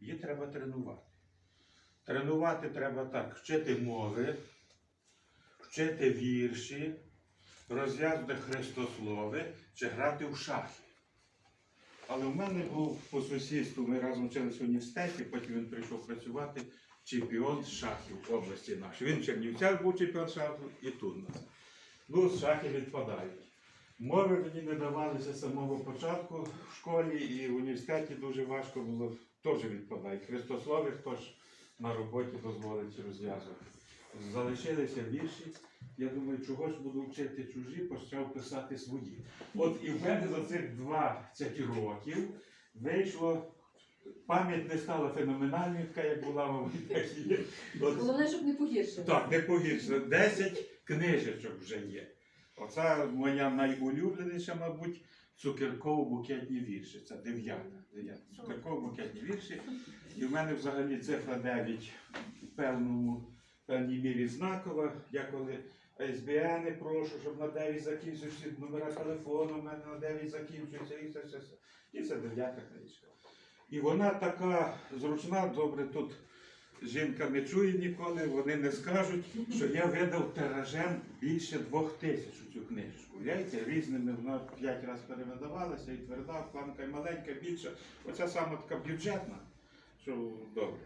її треба тренувати. Тренувати треба так, вчити мови, вчити вірші, розв'язувати хрестослови чи грати в шахи. Але в мене був по сусідству, ми разом вчилися в університеті, потім він прийшов працювати чемпіон шахів в області нашої. Він в Чернівцях був чемпіон шахів і тут нас. Ну, шахи відпадають. Мови мені не давалися з самого початку в школі і в університеті дуже важко було, теж відпадають. Христослови хто ж на роботі дозволить розв'язувати. Залишилися вірші. Я думаю, чого ж буду вчити чужі, почав писати свої. От і в мене за цих 20 років вийшло. Пам'ять не стала феноменальною, така як була, мабуть, так і є. От Головне, щоб не погіршило. так, не погірше. 10 книжечок вже є. Оце моя найулюбленіша, мабуть, цукерково-букетні вірші. Це дев'ята. Цукерково-букетні вірші. І в мене взагалі цифра 9 в певному, певній мірі знакова. Я коли СБН прошу, щоб на 9 закінчився номера телефону, в мене на 9 закінчується і все, все, все. І це дев'ята книжка. І вона така зручна, добре тут жінка не чує ніколи, вони не скажуть, що я видав тиражем більше двох тисяч цю книжку. Уявляєте, різними вона п'ять разів перевидавалася, і тверда, вкладка, і маленька, більша. Оця саме така бюджетна, що добре.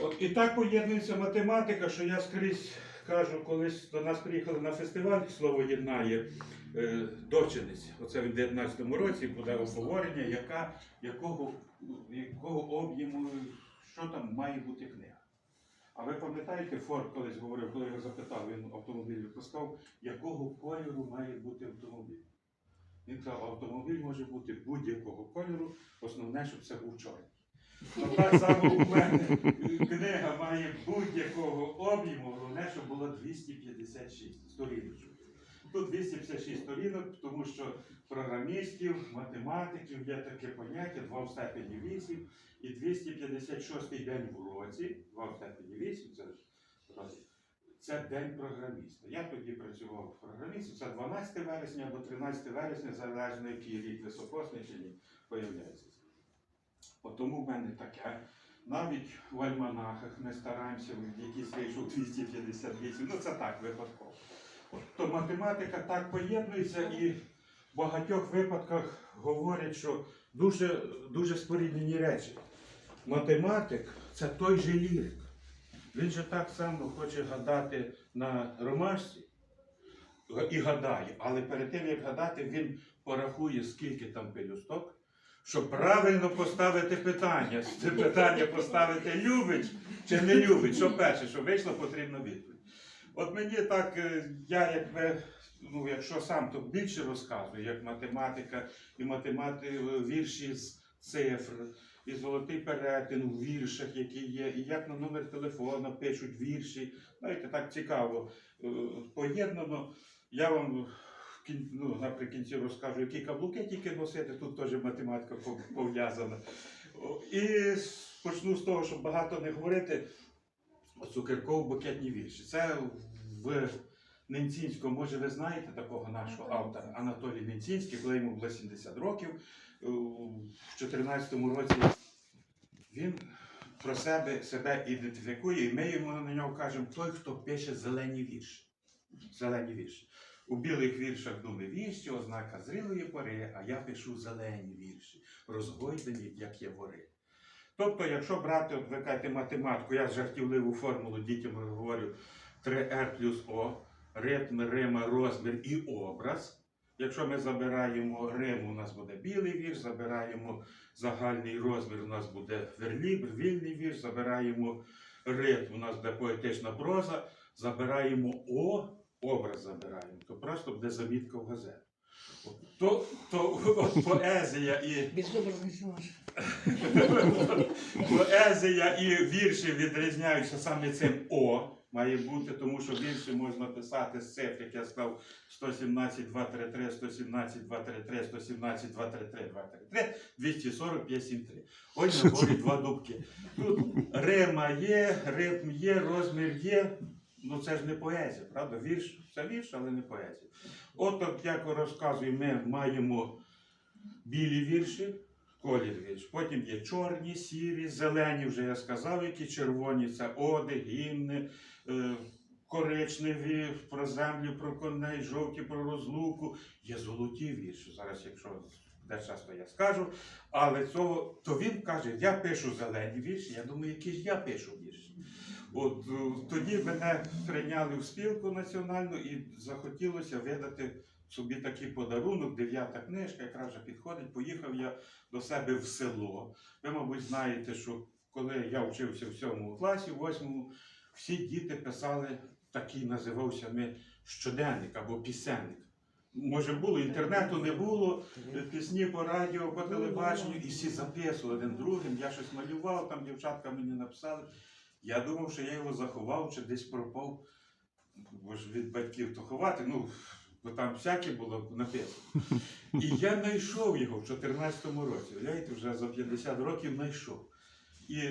От і так поєднується математика, що я скрізь кажу, колись до нас приїхали на фестиваль, слово єднає е, дочинець. Оце в 19-му році буде обговорення, яка, якого, якого об'єму, що там має бути книга. А ви пам'ятаєте, Форд колись говорив, коли його запитав, він автомобіль випускав, якого кольору має бути автомобіль? Він казав, автомобіль може бути будь-якого кольору, основне, щоб це був чорний. Ну, так само у мене книга має будь-якого об'єму, головне, щоб було 256 сторіночок. Тут 256 сторінок, тому що програмістів, математиків є таке поняття 2 в степені 8 і 256 день в році, 2 в степені 8, це це день програміста. Я тоді працював програмістом, це 12 вересня або 13 вересня, залежно який рік високосний появляється. Тому в мене таке. Навіть в альманахах ми стараємося, в якийсь вийшов 258, ну це так, випадково. То математика так поєднується і в багатьох випадках говорять, що дуже, дуже споріднені речі. Математик це той же лірик. Він же так само хоче гадати на ромашці і гадає, але перед тим як гадати, він порахує, скільки там пелюсток, щоб правильно поставити питання. Це питання поставити любить чи не любить. Що перше, що вийшло, потрібна відповідь. От мені так, е, я якби, ну якщо сам, то більше розказую, як математика і математи, вірші з цифр, і золотий перетин у віршах, які є, і як на номер телефона пишуть вірші. Знаєте, так цікаво е, поєднано. Я вам ну, наприкінці розкажу, які каблуки тільки носити, тут теж математика пов'язана. І почну з того, щоб багато не говорити. Цукерков букетні вірші. Це в Ненцінському, може, ви знаєте такого нашого автора Анатолій Ненцінський, коли йому було 70 років. В 2014 році він про себе себе ідентифікує, і ми йому на нього кажемо той, хто пише зелені вірші. Зелені вірші. У білих віршах думи віщі, ознака зрілої пори, а я пишу зелені вірші, розгойдені, як явори. Тобто, якщо брати, от ви кажете математику, я жартівливу формулу дітям говорю 3R плюс О, ритм, рима, розмір і образ. Якщо ми забираємо рим, у нас буде білий вірш, забираємо загальний розмір, у нас буде верлібр, вільний вірш, забираємо ритм, у нас буде поетична проза, забираємо О, образ забираємо, то просто буде замітка в газету. То, то поезія і Поезія і вірші відрізняються саме цим О має бути, тому що вірші можна писати з цифр, як я сказав, 117, 233, 117, 233, 117, 233, 233, 240, 573. Ось наборі два дубки. Тут рима є, ритм є, розмір є. Ну це ж не поезія, правда? Вірш це вірш, але не поезія. От, от як розказую, ми маємо білі вірші, колір вірш. Потім є чорні, сірі, зелені, вже я сказав, які червоні це оди, гімни, е, коричневі про землю, про коней, жовті про розлуку. Є золоті вірші. Зараз, якщо де часто я скажу, але цього, то він каже, я пишу зелені вірші, я думаю, які ж я пишу вірші. От е, тоді мене прийняли в спілку національну і захотілося видати собі такий подарунок, дев'ята книжка, якраз вже підходить. Поїхав я до себе в село. Ви, мабуть, знаєте, що коли я вчився в сьомому класі, в восьмому, всі діти писали такий називався ми щоденник або пісенник. Може було, інтернету не було, пісні по радіо, по телебаченню, і всі записували один другим. Я щось малював, там дівчатка мені написали. Я думав, що я його заховав чи десь пропав. Бо ж від батьків то ховати, ну, бо там всяке було написано. І я знайшов його в 14-му році. Уявляєте, вже за 50 років знайшов. І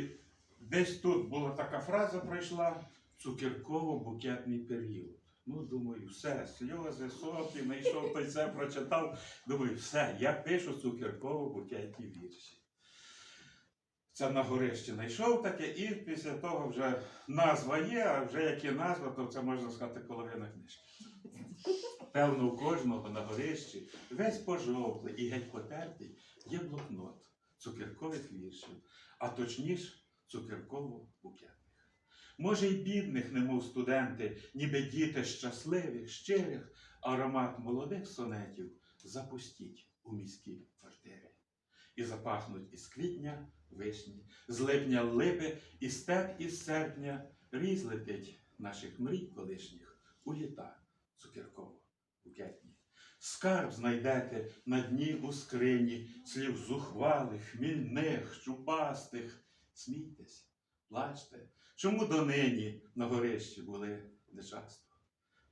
десь тут була така фраза пройшла цукерково-букетний період. Ну, думаю, все, сльози, соплі, знайшов той це, прочитав. Думаю, все, я пишу цукерково-букетні вірші. Це на горищі знайшов таке, і після того вже назва є, а вже як є назва, то це можна сказати половина книжки. Певно, у кожного на горищі весь пожовклий і геть потертий є блокнот цукеркових віршів, а точніше цукерково-букетних. Може, й бідних, немов студенти, ніби діти щасливих, щирих, аромат молодих сонетів запустіть у міській квартирі. І запахнуть із квітня вишні, з липня липи, і степ із серпня різ летить наших мрій колишніх у літа цукерково букетні. Скарб знайдете на дні у скрині, слів зухвалих, хмільних, чупастих. Смійтесь, плачте, чому донині на горищі були нечасто?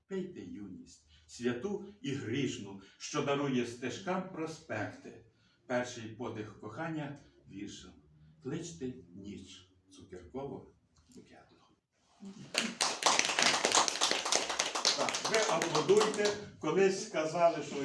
Пийте юність, святу і грішну, що дарує стежкам проспекти. Перший подих кохання віршем. Кличте ніч цукерково букетного. Так, ви аплодуйте, колись сказали, що